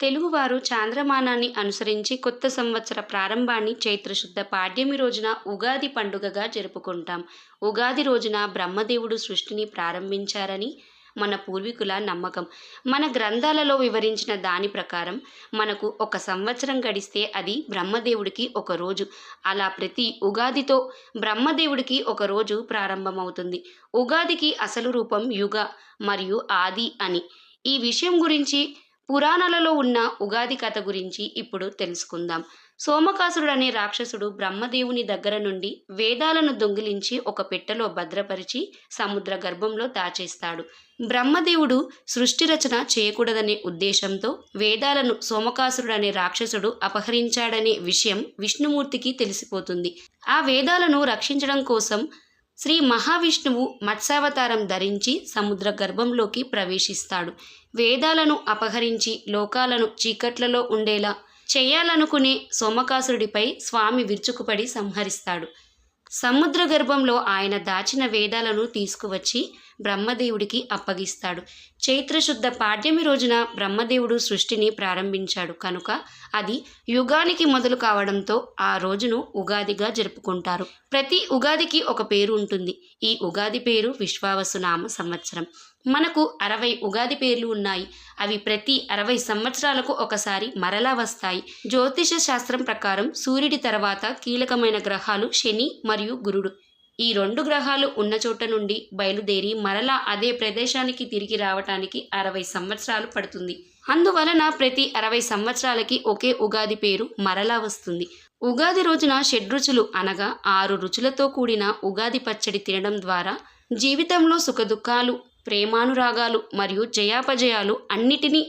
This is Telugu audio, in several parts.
తెలుగువారు చాంద్రమానాన్ని అనుసరించి కొత్త సంవత్సర ప్రారంభాన్ని చైత్రశుద్ధ పాడ్యమి రోజున ఉగాది పండుగగా జరుపుకుంటాం. ఉగాది రోజున బ్రహ్మదేవుడు సృష్టిని ప్రారంభించారని మన పూర్వీకుల నమ్మకం. మన గ్రంథాలలో వివరించిన దాని ప్రకారం మనకు ఒక సంవత్సరం గడిస్తే అది బ్రహ్మదేవుడికి ఒక రోజు. అలా ప్రతి ఉగాదితో బ్రహ్మదేవుడికి ఒక రోజు ప్రారంభమవుతుంది. ఉగాదికి అసలు రూపం యుగ మరియు ఆది అని. ఈ విషయం గురించి పురాణాలలో ఉన్న ఉగాది కథ గురించి ఇప్పుడు తెలుసుకుందాం. సోమకాసుడు అనే రాక్షసుడు బ్రహ్మదేవుని దగ్గర నుండి వేదాలను దొంగిలించి ఒక పెట్టెలో భద్రపరిచి సముద్ర గర్భంలో దాచేస్తాడు. బ్రహ్మదేవుడు సృష్టి రచన చేయకూడదనే ఉద్దేశంతో వేదాలను సోమకాసురుడు అనే రాక్షసుడు అపహరించాడనే విషయం విష్ణుమూర్తికి తెలిసిపోతుంది. ఆ వేదాలను రక్షించడం కోసం శ్రీ మహావిష్ణువు మత్స్యావతారం ధరించి సముద్ర గర్భంలోకి ప్రవేశిస్తాడు. వేదాలను అపహరించి లోకాలను చీకట్లలో ఉండేలా చేయాలనుకునే సోమకాసురుడిపై స్వామి విరుచుకుపడి సంహరిస్తాడు. సముద్ర గర్భంలో ఆయన దాచిన వేదాలను తీసుకువచ్చి బ్రహ్మదేవుడికి అప్పగిస్తాడు. చైత్రశుద్ధ పాడ్యమి రోజున బ్రహ్మదేవుడు సృష్టిని ప్రారంభించాడు. కనుక అది యుగానికి మొదలు కావడంతో ఆ రోజును ఉగాదిగా జరుపుకుంటారు. ప్రతి ఉగాదికి ఒక పేరు ఉంటుంది. ఈ ఉగాది పేరు విశ్వావసునామ సంవత్సరం. మనకు అరవై ఉగాది పేర్లు ఉన్నాయి. అవి ప్రతి అరవై సంవత్సరాలకు ఒకసారి మరలా వస్తాయి. జ్యోతిష శాస్త్రం ప్రకారం సూర్యుడి తర్వాత కీలకమైన గ్రహాలు శని మరియు గురుడు. ఈ రెండు గ్రహాలు ఉన్న చోట నుండి బయలుదేరి మరలా అదే ప్రదేశానికి తిరిగి రావటానికి అరవై సంవత్సరాలు పడుతుంది. అందువలన ప్రతి అరవై సంవత్సరాలకి ఒకే ఉగాది పేరు మరలా వస్తుంది. ఉగాది రోజున షడ్రుచులు అనగా ఆరు రుచులతో కూడిన ఉగాది పచ్చడి తినడం ద్వారా జీవితంలో సుఖదుఖాలు ప్రేమానురాగాలు మరియు జయాపజయాలు అన్నిటినీ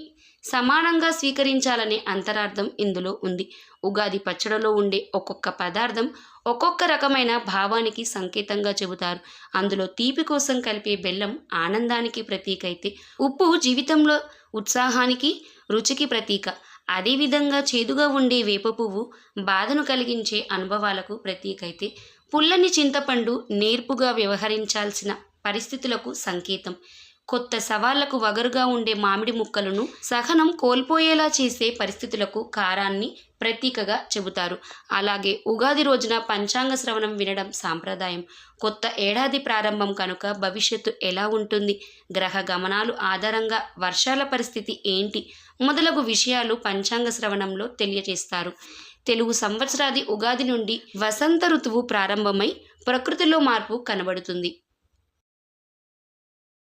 సమానంగా స్వీకరించాలనే అంతరార్థం ఇందులో ఉంది. ఉగాది పచ్చడిలో ఉండే ఒక్కొక్క పదార్థం ఒక్కొక్క రకమైన భావానికి సంకేతంగా చెబుతారు. అందులో తీపి కోసం కలిపే బెల్లం ఆనందానికి ప్రతీక అయితే ఉప్పు జీవితంలో ఉత్సాహానికి రుచికి ప్రతీక. అదేవిధంగా చేదుగా ఉండే వేప పువ్వు బాధను కలిగించే అనుభవాలకు ప్రతీక అయితే పుల్లని చింతపండు నేర్పుగా వ్యవహరించాల్సిన పరిస్థితులకు సంకేతం. కొత్త సవాళ్ళకు వగరుగా ఉండే మామిడి ముక్కలను సహనం కోల్పోయేలా చేసే పరిస్థితులకు కారాన్ని ప్రతీకగా చెబుతారు. అలాగే ఉగాది రోజున పంచాంగ శ్రవణం వినడం సాంప్రదాయం. కొత్త ఏడాది ప్రారంభం కనుక భవిష్యత్తు ఎలా ఉంటుంది? గ్రహ గమనాలు ఆధారంగా వర్షాల పరిస్థితి ఏంటి? మొదలగు విషయాలు పంచాంగ శ్రవణంలో తెలియజేస్తారు. తెలుగు సంవత్సరాది ఉగాది నుండి వసంత ఋతువు ప్రారంభమై ప్రకృతిలో మార్పు కనబడుతుంది.